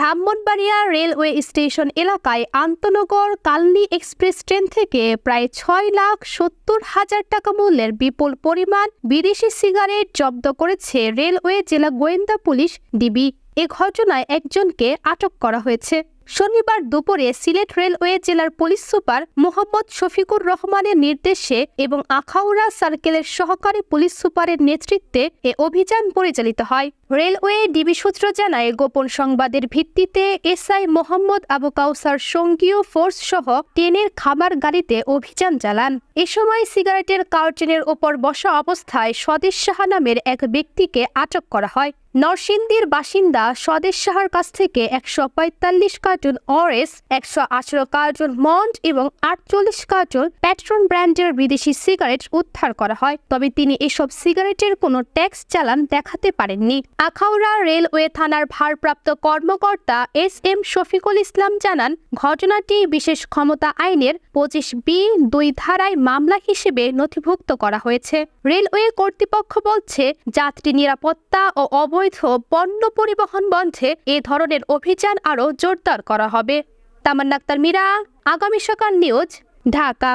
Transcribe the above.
Brahmanbaria railway station এলাকায় আন্তনগর Kalni express train থেকে প্রায় ছয় লাখ সত্তর হাজার টাকা মূল্যের বিপুল পরিমাণ বিদেশি সিগারেট জব্দ করেছে রেলওয়ে জেলা গোয়েন্দা পুলিশ। ডিবি, এ ঘটনায় একজনকে আটক করা হয়েছে। শনিবার দুপুরে সিলেট রেলওয়ে জেলার পুলিশ সুপার মোহাম্মদ শফিকুর রহমানের নির্দেশে এবং আখাউড়া সার্কেলের সহকারী পুলিশ সুপারের নেতৃত্বে এ অভিযান পরিচালিত হয়। রেলওয়ে ডিবি সূত্র জানায়, গোপন সংবাদের ভিত্তিতে এসআই মোহাম্মদ আবু কাউসার সঙ্গীয় ফোর্স সহ ট্রেনের খাবার গাড়িতে অভিযান চালান। এ সময় সিগারেটের কার্টনের ওপর বসা অবস্থায় স্বদেশ সাহা নামের এক ব্যক্তিকে আটক করা হয়। নরসিংদীর বাসিন্দা স্বদেশ সাহার কাছ থেকে একশো পঁয়তাল্লিশ কার্টুন অরেস, একশো আঠারো কার্টুন মন্ড এবং আটচল্লিশ কার্টুন প্যাট্রন ব্র্যান্ডের বিদেশি সিগারেট উদ্ধার করা হয়। তবে তিনি এসব সিগারেটের কোনো ট্যাক্স চালান দেখাতে পারেননি। আখাউড়া রেলওয়ে থানার ভারপ্রাপ্ত কর্মকর্তা এস এম শফিকুল ইসলাম জানান, ঘটনাটি বিশেষ ক্ষমতা আইনের পঁচিশ বি দুই ধারায় মামলা হিসেবে নথিভুক্ত করা হয়েছে। রেলওয়ে কর্তৃপক্ষ বলছে, যাত্রী নিরাপত্তা ও অবৈধ পণ্য পরিবহন বন্ধে এ ধরনের অভিযান আরও জোরদার করা হবে। তামান্না আক্তার মীরা, আগামী সকাল নিউজ, ঢাকা।